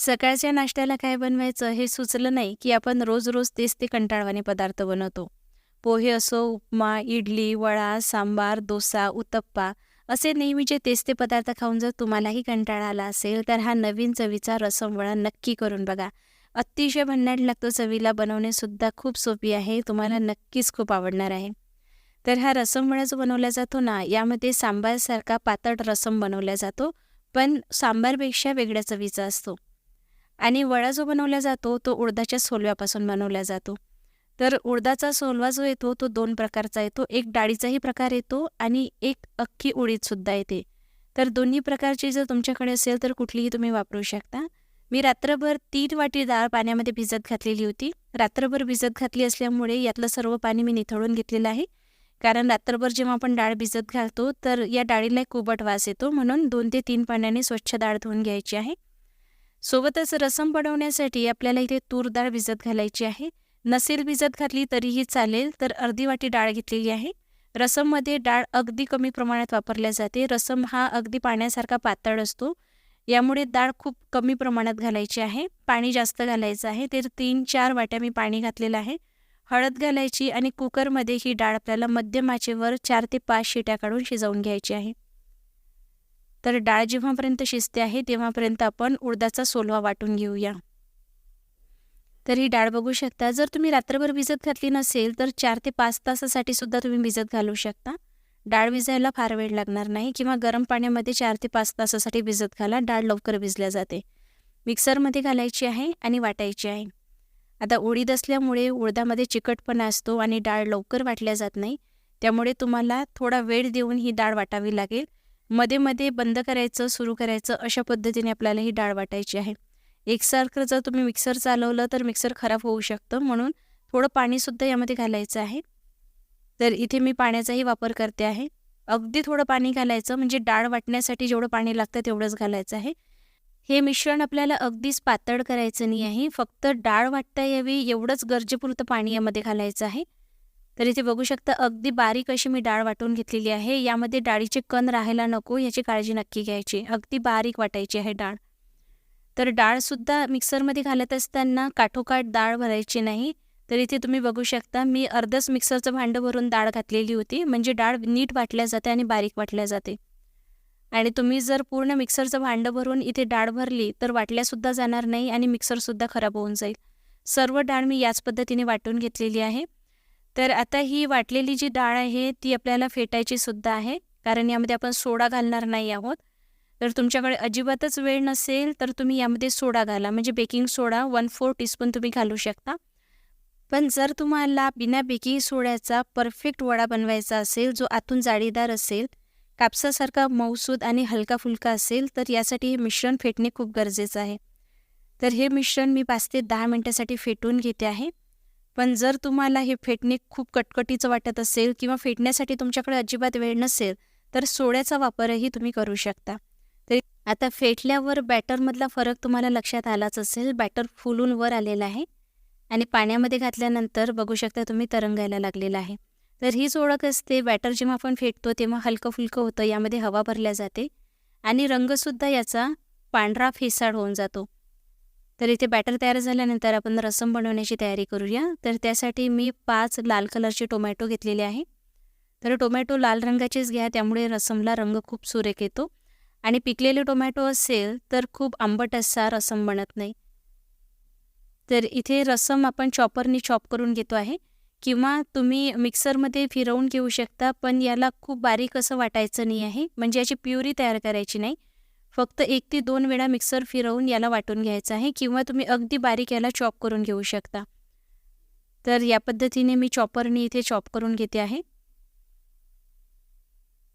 सकाळच्या नाश्त्याला काय बनवायचं हे सुचलं नाही की आपण रोज रोज तेच ते कंटाळवाणे पदार्थ बनवतो. पोहे असो उपमा इडली वडा सांबार डोसा उत्तप्पा असे नेहमीचे तेच ते पदार्थ खाऊन जर तुम्हालाही कंटाळा आला असेल तर हा नवीन चवीचा रसमवळा नक्की करून बघा. अतिशय भन्नाट लागतो चवीला बनवणेसुद्धा खूप सोपी आहे तुम्हाला नक्कीच खूप आवडणार आहे. तर हा रसमवळा जो बनवला जातो ना यामध्ये सांबारसारखा पातळ रसम बनवला जातो पण सांबारपेक्षा वेगळ्या चवीचा असतो. आणि वडा जो बनवला जातो तो उडदाच्या सोलव्यापासून बनवला जातो. तर उडदाचा सोलवा जो येतो तो दोन प्रकारचा येतो. एक डाळीचाही प्रकार येतो आणि एक अख्खी उडीदसुद्धा येते. तर दोन्ही प्रकारची जर तुमच्याकडे असेल तर कुठलीही तुम्ही वापरू शकता. मी रात्रभर तीन वाटी डाळ पाण्यामध्ये भिजत घातलेली होती. रात्रभर भिजत घातली असल्यामुळे यातलं सर्व पाणी मी निथळून घेतलेलं आहे. कारण रात्रभर जेव्हा आपण डाळ भिजत घालतो तर या डाळीला एक कुबट वास येतो. म्हणून दोन ते तीन पाण्याने स्वच्छ डाळ धुवून घ्यायची आहे. सोबतच रसम बनवण्यासाठी आपल्याला इथे तूर डाळ भिजत घालायची आहे. नसेल भिजत घातली तरीही चालेल तर अर्धी वाटी डाळ घेतलेली आहे. रसममध्ये डाळ अगदी कमी प्रमाणात वापरल्या जाते. रसम हा अगदी पाण्यासारखा पातळ असतो. यामुळे डाळ खूप कमी प्रमाणात घालायची आहे. पाणी जास्त घालायचं आहे. तर तीन चार वाट्या मी पाणी घातलेलं आहे. हळद घालायची आणि कुकरमध्ये ही डाळ आपल्याला मध्यम आचेवर चार ते पाच शिट्या काढून शिजवून घ्यायची आहे. तर डाळ जेव्हापर्यंत शिजते आहे तेव्हापर्यंत आपण उडदाचा सोलवा वाटून घेऊया. तर ही डाळ बघू शकता. जर तुम्ही रात्रभर भिजत घातली नसेल तर चार ते पाच तासासाठी सुद्धा तुम्ही भिजत घालू शकता. डाळ भिजायला फार वेळ लागणार नाही किंवा गरम पाण्यामध्ये चार ते पाच तासासाठी भिजत घाला. डाळ लवकर भिजल्या जाते. मिक्सरमध्ये घालायची आहे आणि वाटायची आहे. आता उडीद असल्यामुळे उडदामध्ये चिकटपणा असतो आणि डाळ लवकर वाटल्या जात नाही. त्यामुळे तुम्हाला थोडा वेळ देऊन ही डाळ वाटावी लागेल. मध्ये मध्ये बंद करायचं सुरू करायचं अशा पद्धतीने आपल्याला ही डाळ वाटायची आहे. एकसारखं जर तुम्ही मिक्सर चालवलं तर मिक्सर खराब होऊ शकतं. म्हणून थोडं पाणीसुद्धा यामध्ये घालायचं आहे. तर इथे मी पाण्याचाही वापर करते आहे. अगदी थोडं पाणी घालायचं म्हणजे डाळ वाटण्यासाठी जेवढं पाणी लागतं तेवढंच घालायचं आहे. हे मिश्रण आपल्याला अगदीच पातळ करायचं नाही आहे. फक्त डाळ वाटता यावी एवढंच गरजेपुरतं पाणी यामध्ये घालायचं आहे. तर इथे बघू शकता अगदी बारीक अशी मी डाळ वाटून घेतलेली आहे. यामध्ये डाळीचे कण राहायला नको याची काळजी नक्की घ्यायची. अगदी बारीक वाटायची आहे डाळ. तर डाळसुद्धा मिक्सरमध्ये घालत असताना काठोकाठ डाळ भरायची नाही. तर इथे तुम्ही बघू शकता मी अर्धच मिक्सरचं भांडं भरून डाळ घातलेली होती. म्हणजे डाळ नीट वाटल्या जाते आणि बारीक वाटल्या जाते. आणि तुम्ही जर पूर्ण मिक्सरचं भांडं भरून इथे डाळ भरली तर वाटल्यासुद्धा जाणार नाही आणि मिक्सरसुद्धा खराब होऊन जाईल. सर्व डाळ मी याच पद्धतीने वाटून घेतलेली आहे. तर आता ही वाटलेली जी डाळ आहे ती आपल्याला फेटायची सुद्धा आहे कारण यामध्ये आपण सोडा घालणार नाही आहोत. तर तुमच्याकडे अजिबातच वेळ नसेल तर तुम्ही यामध्ये सोडा घाला. म्हणजे baking soda one four teaspoon तुम्ही घालू शकता. पण जर तुम्हाला बिना बेकिंग सोड्याचा परफेक्ट वडा बनवायचा असेल जो आतून जाळीदार असेल कापसासारखा मऊसूद आणि हलका फुलका असेल तर यासाठी हे मिश्रण फेटणे खूप गरजेचं आहे. तर हे मिश्रण मी पाच ते दहा मिनटासाठी फेटून घेते आहे. पण जर तुम्हाला हे फेटणे खूप कटकटीचं वाटत असेल किंवा फेटण्यासाठी तुमच्याकडे अजिबात वेळ नसेल तर सोड्याचा वापरही तुम्ही करू शकता. तरी आता फेटल्यावर बॅटरमधला फरक तुम्हाला लक्षात आलाच असेल. बॅटर फुलून वर आलेला आहे आणि पाण्यामध्ये घातल्यानंतर बघू शकता तुम्ही तरंगायला लागलेला आहे. तर हीच ओळख असते बॅटर जेव्हा आपण फेटतो तेव्हा हलकं फुलकं होतं यामध्ये हवा भरल्या जाते आणि रंगसुद्धा याचा पांढरा फेसाळ होऊन जातो. तर इथे बॅटर तयार झाल्यानंतर आपण रसम बनवण्याची तयारी करूया. तर त्यासाठी मी पाच लाल कलरचे टोमॅटो घेतलेले आहे. तर टोमॅटो लाल रंगाचेच घ्या त्यामुळे रसमला रंग खूप सुरेख येतो. आणि पिकलेले टोमॅटो असेल तर खूप आंबट असा रसम बनत नाही. तर इथे रसम आपण चॉपरनी चॉप करून घेतो आहे. किंवा तुम्ही मिक्सरमध्ये फिरवून घेऊ शकता पण याला खूप बारीक असं वाटायचं नाही आहे. म्हणजे याची प्युरी तयार करायची नाही. फक्त एक ते दोन वेळा मिक्सर फिरवून याला वाटून घ्यायचं आहे किंवा तुम्ही अगदी बारीक याला चॉप करून घेऊ शकता. तर या पद्धतीने मी चॉपरने इथे चॉप करून घेते आहे.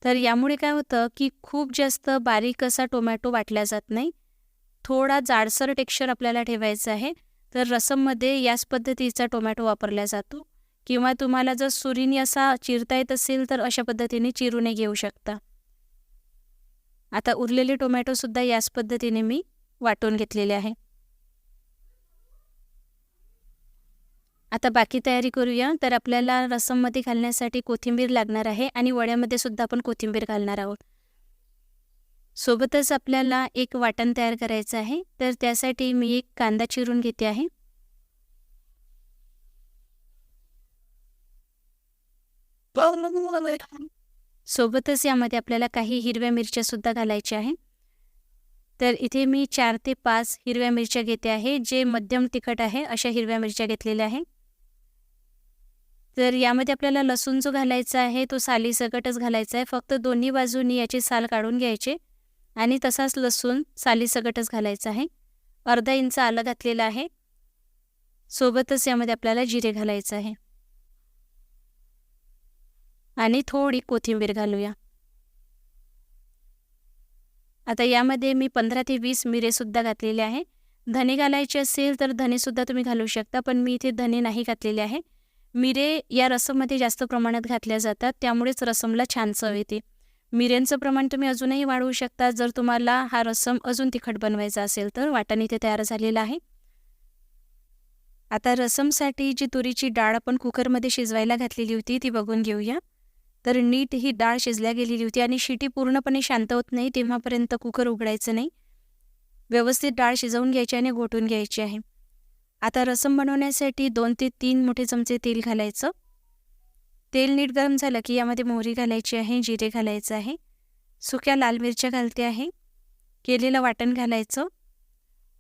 तर यामुळे काय होतं की खूप जास्त बारीक असा टोमॅटो वाटला जात नाही. थोडा जाडसर टेक्स्चर आपल्याला ठेवायचं आहे. तर रसममध्ये याच पद्धतीचा टोमॅटो वापरला जातो. किंवा तुम्हाला जर सुरीने असा चिरता येत असेल तर अशा पद्धतीने चिरूने घेऊ शकता. आता उरलेले टोमॅटोसुद्धा याच पद्धतीने मी वाटून घेतलेले आहे. आता बाकी तयारी करूया. तर आपल्याला रसममध्ये घालण्यासाठी कोथिंबीर लागणार आहे आणि वड्यामध्ये सुद्धा आपण कोथिंबीर घालणार आहोत. सोबतच आपल्याला एक वाटण तयार करायचं आहे. तर त्यासाठी मी एक कांदा चिरून घेते आहे. सोबतच यामध्ये आपल्याला काही हिरव्या मिरच्या सुद्धा घालायच्या आहे तर इथे मी चार ते पाच हिरव्या मिरच्या घेते आहे जे मध्यम तिखट आहे अशा हिरव्या मिरच्या घेतलेल्या आहे तर यामध्ये आपल्याला लसूण जो घालायचा आहे तो सालीसकटच घालायचा आहे. फक्त दोन्ही बाजूनी याची साल काढून घ्यायचे आणि तसाच लसूण सालीसकटच घालायचा आहे. अर्धा इंच आलं घातलेलं आहे. सोबतच यामध्ये आपल्याला जिरे घालायचं आहे. आणि थोडी कोथिंबीर घालूया. आता यामध्ये मी पंधरा ते वीस मिरेसुद्धा घातलेले आहे. धने घालायचे असेल तर धनेसुद्धा तुम्ही घालू शकता पण मी इथे धने नाही घातलेले आहे. मिरे या रसममध्ये जास्त प्रमाणात घातल्या जातात त्यामुळेच रसमला छान चव येते. मिऱ्यांचं प्रमाण तुम्ही अजूनही वाढवू शकता जर तुम्हाला हा रसम अजून तिखट बनवायचा असेल तर वाटण इथे तयार झालेला आहे. आता रसमसाठी जी तुरीची डाळ आपण कुकरमध्ये शिजवायला घातलेली होती ती बघून घेऊया. तर नीट ही डाळ शिजल्या गेलेली होती आणि शिटी पूर्णपणे शांत होत नाही तेव्हापर्यंत कुकर उघडायचं नाही. व्यवस्थित डाळ शिजवून घ्यायची आणि घोटून घ्यायची आहे. आता रसम बनवण्यासाठी दोन ते तीन मोठे चमचे तेल घालायचं. तेल नीट गरम झालं की यामध्ये मोहरी घालायची आहे जिरे घालायचं आहे. सुक्या लाल मिरच्या घालते आहे. केलेलं वाटण घालायचं.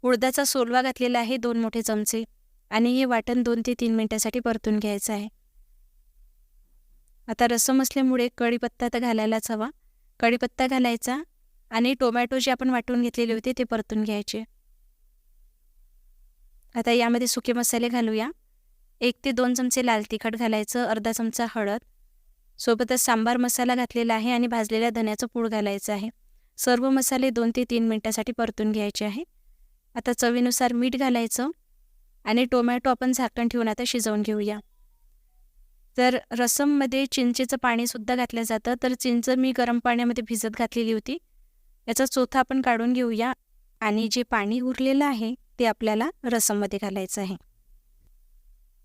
उडदाचा सोलवा घातलेला आहे दोन मोठे चमचे आणि हे वाटण दोन ते तीन मिनटासाठी परतून घ्यायचं आहे. आता रसम असल्यामुळे कढीपत्ता तर घालायलाच हवा. कढीपत्ता घालायचा आणि टोमॅटो जे आपण वाटून घेतलेले होते ते परतून घ्यायचे. आता यामध्ये सुके मसाले घालूया. एक ते दोन चमचे लाल तिखट घालायचं अर्धा चमचा हळद. सोबतच सांबार मसाला घातलेला आहे आणि भाजलेल्या धन्याचं पूड घालायचं आहे. सर्व मसाले दोन ते तीन मिनटासाठी परतून घ्यायचे आहे. आता चवीनुसार मीठ घालायचं आणि टोमॅटो आपण झाकण ठेवून आता शिजवून घेऊया. तर रसममध्ये चिंचेचं पाणीसुद्धा घातलं जातं तर चिंच मी गरम पाण्यामध्ये भिजत घातलेली होती. याचा चोथा आपण काढून घेऊया आणि जे पाणी उरलेलं आहे ते आपल्याला रसममध्ये घालायचं आहे.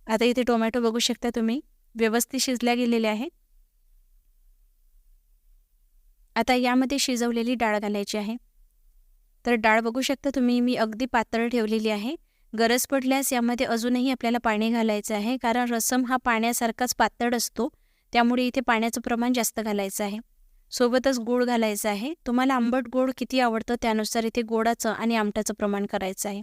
आता इथे टोमॅटो बघू शकता तुम्ही. व्यवस्थित शिजल्या गेलेले आहे आता यामध्ये शिजवलेली डाळ घालायची आहे. तर डाळ बघू शकता तुम्ही मी अगदी पातळ ठेवलेली आहे. गरज पडल्यास यामध्ये अजूनही आपल्याला पाणी घालायचं आहे कारण रसम हा पाण्यासारखाच पातळ असतो त्यामुळे इथे पाण्याचं प्रमाण जास्त घालायचं आहे. सोबतच गोड घालायचं आहे. तुम्हाला आंबट गोड किती आवडतं त्यानुसार इथे गोडाचं आणि आमटाचं प्रमाण करायचं आहे.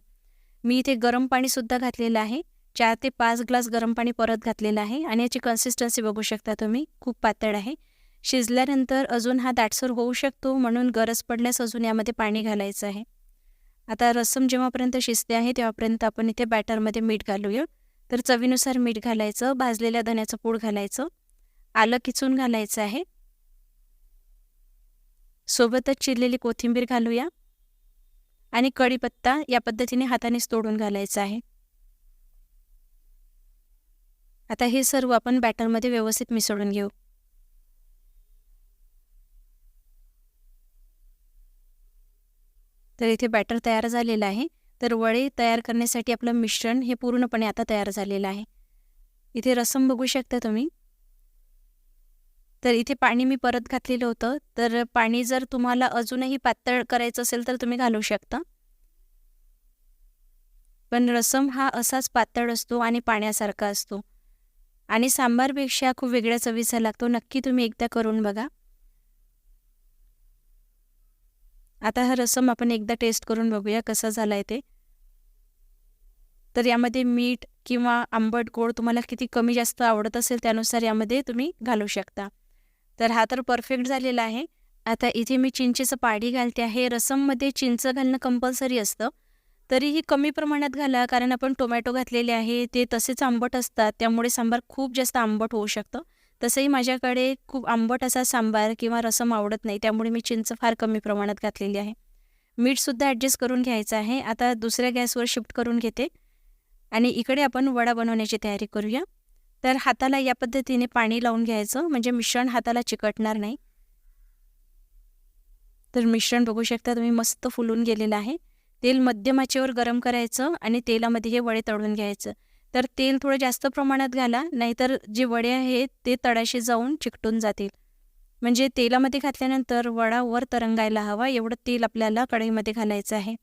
मी इथे गरम पाणीसुद्धा घातलेलं आहे. चार ते पाच ग्लास गरम पाणी परत घातलेलं आहे आणि याची कन्सिस्टन्सी बघू शकता तुम्ही. खूप पातळ आहे. शिजल्यानंतर अजून हा दाटसर होऊ शकतो म्हणून गरज पडल्यास अजून यामध्ये पाणी घालायचं आहे. आता रसम जेव्हापर्यंत शिजते आहे तेव्हापर्यंत आपण इथे बॅटरमध्ये मीठ घालूया. तर चवीनुसार मीठ घालायचं भाजलेल्या धन्याचं पूड घालायचं. आलं किचून घालायचं आहे. सोबतच चिरलेली कोथिंबीर घालूया. आणि कढीपत्ता या पद्धतीने हातानेच तोडून घालायचा आहे. आता हे सर्व आपण बॅटरमध्ये व्यवस्थित मिसळून घेऊ. तर इथे बॅटर तयार झालेलं आहे. तर वडे तयार करण्यासाठी आपलं मिश्रण हे पूर्णपणे आता तयार झालेलं आहे. इथे रसम बघू शकता तुम्ही. तर इथे पाणी मी परत घातलेलं होतं. तर पाणी जर तुम्हाला अजूनही पातळ करायचं असेल तर तुम्ही घालू शकता. पण रसम हा असाच पातळ असतो आणि पाण्यासारखा असतो. आणि सांबारपेक्षा खूप वेगळ्या चवीचा लागतो. नक्की तुम्ही एकदा करून बघा. आता हा रसम आपण एकदा टेस्ट करून बघूया कसा झाला आहे ते. तर यामध्ये मीठ किंवा आंबट गोड तुम्हाला किती कमी जास्त आवडत असेल त्यानुसार यामध्ये तुम्ही घालू शकता. तर हा तर परफेक्ट झालेला आहे. आता इथे मी चिंचेचं पाडी घालते आहे. रसममध्ये चिंच घालणं कंपल्सरी असतं. तरीही कमी प्रमाणात घाला कारण आपण टोमॅटो घातलेले आहे. ते तसेच आंबट असतात. त्यामुळे सांबार खूप जास्त आंबट होऊ शकतं. तसंही माझ्याकडे खूप आंबट असा सांबार किंवा रसम आवडत नाही त्यामुळे मी चिंच फार कमी प्रमाणात घातलेली आहे. मीठसुद्धा ॲडजस्ट करून घ्यायचं आहे. आता दुसऱ्या गॅसवर शिफ्ट करून घेते. आणि इकडे आपण वडा बनवण्याची तयारी करूया. तर हाताला या पद्धतीने पाणी लावून घ्यायचं म्हणजे मिश्रण हाताला चिकटणार नाही. तर मिश्रण बघू शकता तुम्ही मस्त फुलून गेलेलं आहे. तेल मध्यमाचेवर गरम करायचं आणि तेलामध्ये हे वडे तळून घ्यायचं. तर तेल थोडं जास्त प्रमाणात घाला नाहीतर जे वडे आहेत ते तळाशी जाऊन चिकटून जातील. म्हणजे तेलामध्ये घातल्यानंतर वडा वर तरंगायला हवा एवढं तेल आपल्याला कढईमध्ये घालायचं आहे.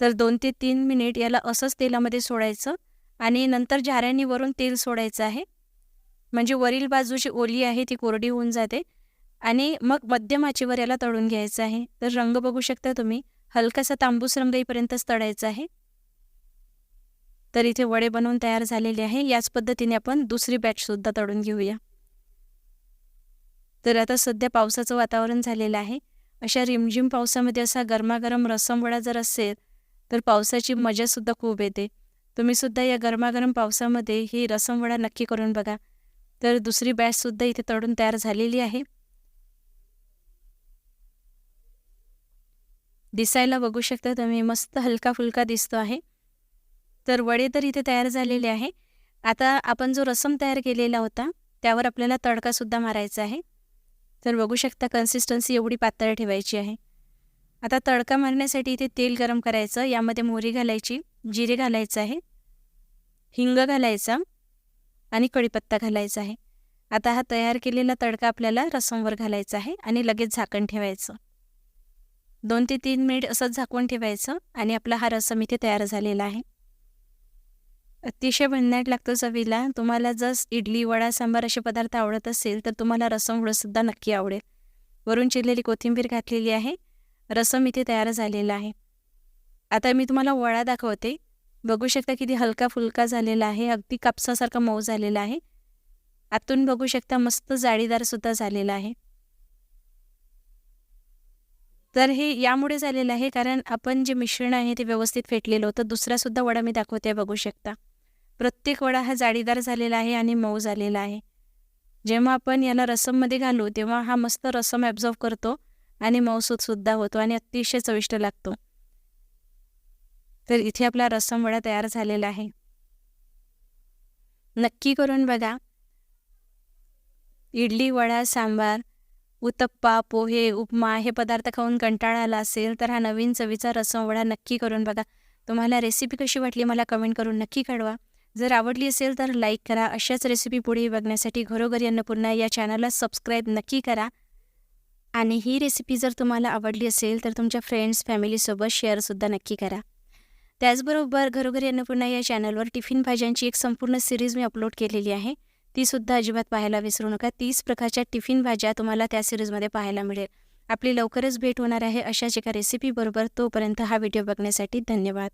तर दोन ते तीन मिनिट याला असंच तेलामध्ये सोडायचं आणि नंतर झाऱ्याने वरून तेल सोडायचं आहे. म्हणजे वरील बाजू जी ओली आहे ती कोरडी होऊन जाते आणि मग मध्यम आचेवर याला तळून घ्यायचं आहे. तर रंग बघू शकता तुम्ही हलकासा तांबूस रंग येईपर्यंतच तळायचा आहे. तर इथे वडे बनवून तयार झालेले आहे. याच पद्धतीने आपण दुसरी बॅचसुद्धा तळून घेऊया. तर आता सध्या पावसाचं वातावरण झालेलं आहे. अशा रिमझिम पावसामध्ये असा गरमागरम रसमवडा जर असेल तर पावसाची मजासुद्धा खूप येते. तुम्हीसुद्धा या गरमागरम पावसामध्ये ही रसमवडा नक्की करून बघा. तर दुसरी बॅचसुद्धा इथे तळून तयार झालेली आहे. दिसायला बघू शकता तुम्ही मस्त हलका फुलका दिसतो आहे. तर वडे तर इथे तयार झालेले आहे. आता आपण जो रसम तयार केलेला होता त्यावर आपल्याला तडकासुद्धा मारायचा आहे. तर बघू शकता कन्सिस्टन्सी एवढी पातळ ठेवायची आहे. आता तडका मारण्यासाठी इथे तेल गरम करायचं यामध्ये मोहरी घालायची जिरे घालायचं आहे हिंग घालायचा आणि कढीपत्ता घालायचा आहे. आता हा तयार केलेला तडका आपल्याला रसमवर घालायचा आहे आणि लगेच झाकण ठेवायचं. दोन ते तीन मिनिट असंच झाकून ठेवायचं आणि आपला हा रसम इथे तयार झालेला आहे. अतिशय भन्नाट लागतो चवीला. तुम्हाला जर इडली वडा सांबार असे पदार्थ आवडत असेल तर तुम्हाला रसम सुद्धा नक्की आवडेल. वरून चिरलेली कोथिंबीर घातलेली आहे. रसम इथे तयार झालेला आहे. आता मी तुम्हाला वडा दाखवते. बघू शकता किती हलका फुलका झालेला आहे. अगदी कापसासारखा मऊ झालेला आहे. आतून बघू शकता मस्त जाळीदारसुद्धा झालेला आहे. तर हे यामुळे झालेलं आहे कारण आपण जे मिश्रण आहे ते व्यवस्थित फेटलेलं होतं. दुसरासुद्धा वडा मी दाखवते बघू शकता. प्रत्येक वडा हा जाळीदार झालेला आहे आणि मऊ झालेला आहे. जेव्हा आपण याला रसममध्ये घालू तेव्हा हा मस्त रसम ॲब्झॉर्व करतो आणि मऊसूदसुद्धा होतो आणि अतिशय चविष्ट लागतो. तर इथे आपला रसम वडा तयार झालेला आहे. नक्की करून बघा. इडली वडा सांबार उत्तप्पा पोहे उपमा हे पदार्थ खाऊन कंटाळा आला असेल तर हा नवीन चवीचा रसम वडा नक्की करून बघा. तुम्हाला रेसिपी कशी वाटली मला कमेंट करून नक्की कळवा. जर आवडली असेल तर लाईक करा. अशाच रेसिपी पुढे बघण्यासाठी घरोघरी अन्नपूर्णा या चॅनलला सबस्क्राईब नक्की करा. आणि ही रेसिपी जर तुम्हाला आवडली असेल तर तुमच्या फ्रेंड्स फॅमिलीसोबत शेअरसुद्धा नक्की करा. त्याचबरोबर घरोघरी अन्नपूर्णा या चॅनलवर टिफिन भाज्यांची एक संपूर्ण सिरीज मी अपलोड केलेली आहे. तीसुद्धा अजिबात पाहायला विसरू नका. तीस प्रकारच्या टिफिन भाज्या तुम्हाला त्या सिरीजमध्ये पाहायला मिळेल. आपली लवकरच भेट होणार आहे अशाच एका रेसिपीबरोबर तोपर्यंत हा व्हिडिओ बघण्यासाठी धन्यवाद.